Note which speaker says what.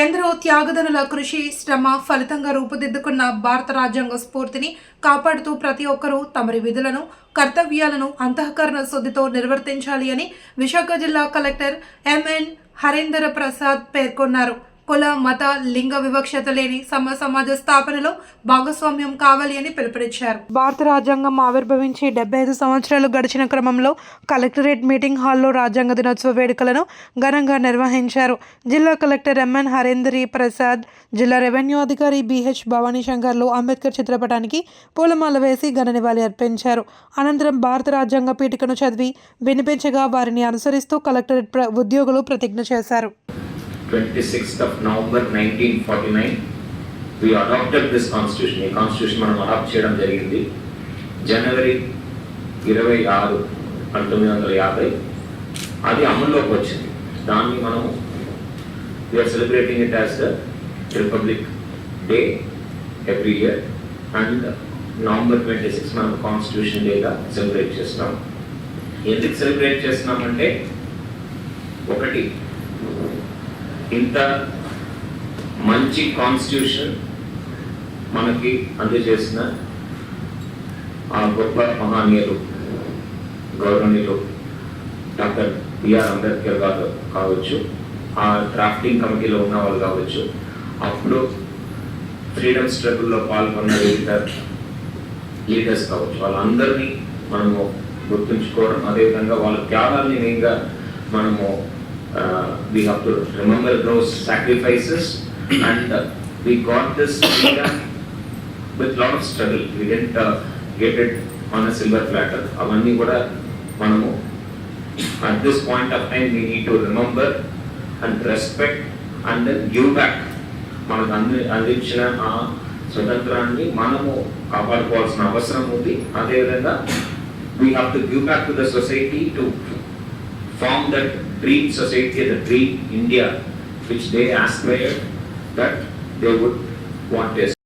Speaker 1: ఎందరో త్యాగదనుల కృషి శ్రమ ఫలితంగా రూపుదిద్దుకున్న భారత రాజ్యాంగ స్ఫూర్తిని కాపాడుతూ ప్రతి ఒక్కరూ తమరి విధులను కర్తవ్యాలను అంతఃకరణ శుద్ధితో నిర్వర్తించాలి అని విశాఖ జిల్లా కలెక్టర్ ఎంఎన్ హరేందర్ ప్రసాద్ పేర్కొన్నారు. కుల మత లింగ వివక్షత లేని సమ సమాజ స్థాపనలో భాగస్వామ్యం కావాలి అని పిలుపునిచ్చారు. భారత రాజ్యాంగం ఆవిర్భవించి డెబ్బై ఐదు సంవత్సరాలు గడిచిన క్రమంలో కలెక్టరేట్ మీటింగ్ హాల్లో రాజ్యాంగ దినోత్సవ వేడుకలను ఘనంగా నిర్వహించారు. జిల్లా కలెక్టర్ ఎంఎన్ హరేందరి ప్రసాద్ జిల్లా రెవెన్యూ అధికారి బిహెచ్ భవానీ శంకర్లు అంబేద్కర్ చిత్రపటానికి పూలమాల వేసి ఘన నివాళి అర్పించారు. అనంతరం భారత రాజ్యాంగ పీఠికను చదివి వినిపించగా వారిని అనుసరిస్తూ కలెక్టరేట్ ప్ర- ఉద్యోగులు ప్రతిజ్ఞ చేశారు.
Speaker 2: 26th of November 1949 we adopted this constitution. ఈ కాన్స్టిట్యూషన్ మనం అడాప్ట్ చేయడం జరిగింది. జనవరి ఇరవై ఆరు పంతొమ్మిది వందల యాభై అది అమల్లోకి వచ్చింది. దాన్ని మనం we are celebrating it as the republic day every year and November twenty six మనం కాన్స్టిట్యూషన్ డేగా సెలబ్రేట్ చేస్తున్నాం ఎందుకు సెలబ్రేట్ చేస్తున్నామంటే ఒకటి ఇంత మంచి కాన్స్టిట్యూషన్ మనకి అందజేసిన ఆ గొప్ప మహానీయులు గౌరవనీయులు డాక్టర్ బిఆర్ అంబేద్కర్ గారు కావచ్చు ఆ డ్రాఫ్టింగ్ కమిటీలో ఉన్న వాళ్ళు కావచ్చు అప్పుడు ఫ్రీడమ్ స్ట్రగుల్లో పాల్గొన్న వివిధ లీడర్స్ కావచ్చు వాళ్ళందరినీ మనము గుర్తుంచుకోవడం అదేవిధంగా వాళ్ళ త్యాగాల్ని మెయిన్గా మనము we have to remember those sacrifices and we got this with lot of struggle we didn't get it on a silver platter అవన్నీ కూడా మనము at this point of time we need to remember and respect and then give back మనకు అంది అందించిన ఆ స్వతంత్రాన్ని మనము కాపాడుకోవాల్సిన అవసరం ఉంది అదేవిధంగా we have to give back to the society to form that dream society, the dream India, which they aspired that they would want to